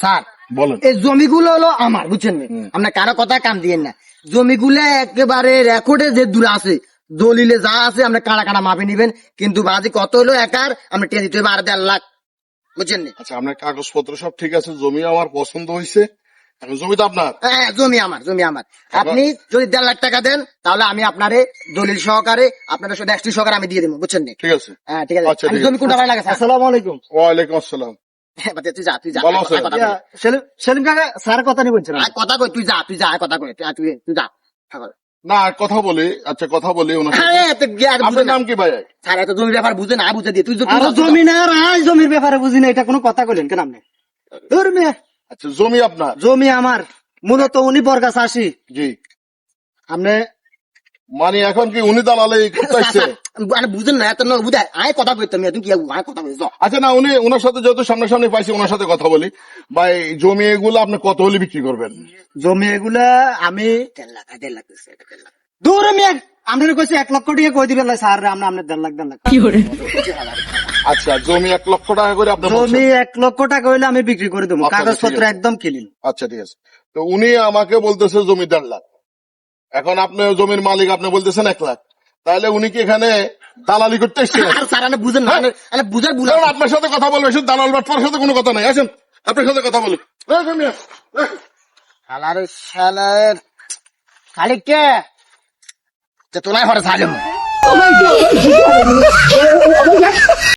Sir বলেন। এই জমিগুলো হলো আমার বুঝছেন? আপনার কারও কথা কাম দিয়েন না। জমিগুলো একেবারে রেকর্ডে যে দূরে আছে দলিলে যা আছে আপনি কাড়া কাড়া মাপে নিবেন কিন্তু বাজি কত হলো একার আপনি টেনে দিতে হবে আর দেড় লাখ বুঝছেন আচ্ছা আপনার কাগজপত্র সব ঠিক আছে জমি আমার পছন্দ হয়েছে এখন জমিটা আপনার। হ্যাঁ জমি আমার জমি আমার। আপনি যদি দেড় লাখ টাকা দেন তাহলে আমি আপনারে দলিল সহকারে আপনার সাথে একটি সহকারে আমি দিয়ে দেবো বুঝছেন ঠিক আছে। হ্যাঁ ঠিক আছে। আচ্ছা, জমি কোনটা ভালো লাগে আসসালামু আলাইকুম। ওয়ালাইকুম আসসালাম। তুই যা তুই যা ভালো আয় কথা সেলিম। সেলিম কাকা স্যার কথা নিয়ে বলছিলাম। কথা কই তুই যা তুই যা কথা কই তুই তুই তুই যা না কথা বলি আচ্ছা কথা বলি আপনার নাম কি ভাই? স্যার এত জমি ব্যাপার বুঝে না বুঝে দিয়ে। তুই জমি না আর আজ জমির ব্যাপারে বুঝি না এটা কোনো কথা কইলেন কেন আপনি? ধুর আচ্ছা জমি আপনার? জমি আমার। মূলত উনি বরগাছ আসি জি। আপনি মানে এখন কি উনি দালালে করতে আসছে মানে বুঝেন না এত না বুঝায় আয় কথা কই তুমি তুমি কি আয় কথা কই যাও আচ্ছা না উনি ওনার সাথে যত সামনাসামনি পাইছি ওনার সাথে কথা বলি। ভাই জমি এগুলো আপনি কত হলে বিক্রি করবেন? জমি এগুলা আমি দেড় লাখ দেড় লাখ দিছে, এটা লাখ। দূর মিয়া! আপনার কইছি এক লক্ষ টাকা কই দিবেন? স্যার আমরা আপনার দেড় লাখ দেড় লাখ। কি করে? আচ্ছা জমি এক লক্ষ টাকা করে আপনি জমি এক লক্ষ টাকা হইলে আমি বিক্রি করে দেবো। আচ্ছা, কাগজপত্র একদম ক্লিন। আচ্ছা ঠিক আছে। তো উনি আমাকে বলতেছে জমি দেড় লাখ। এখন আপনি জমির মালিক আপনি বলতেছেন এক লাখ। তাহলে উনি কি এখানে দালালি করতে এসেছিলেন স্যার আমি বুঝেন না আমি বুঝার বুঝা আপনার সাথে কথা বলবে শুধু দালাল বাটপার সাথে কোনো কথা নাই। আসেন আপনার সাথে কথা বলি। শালার শালার খালি কে যে তোলাই হরে সাজম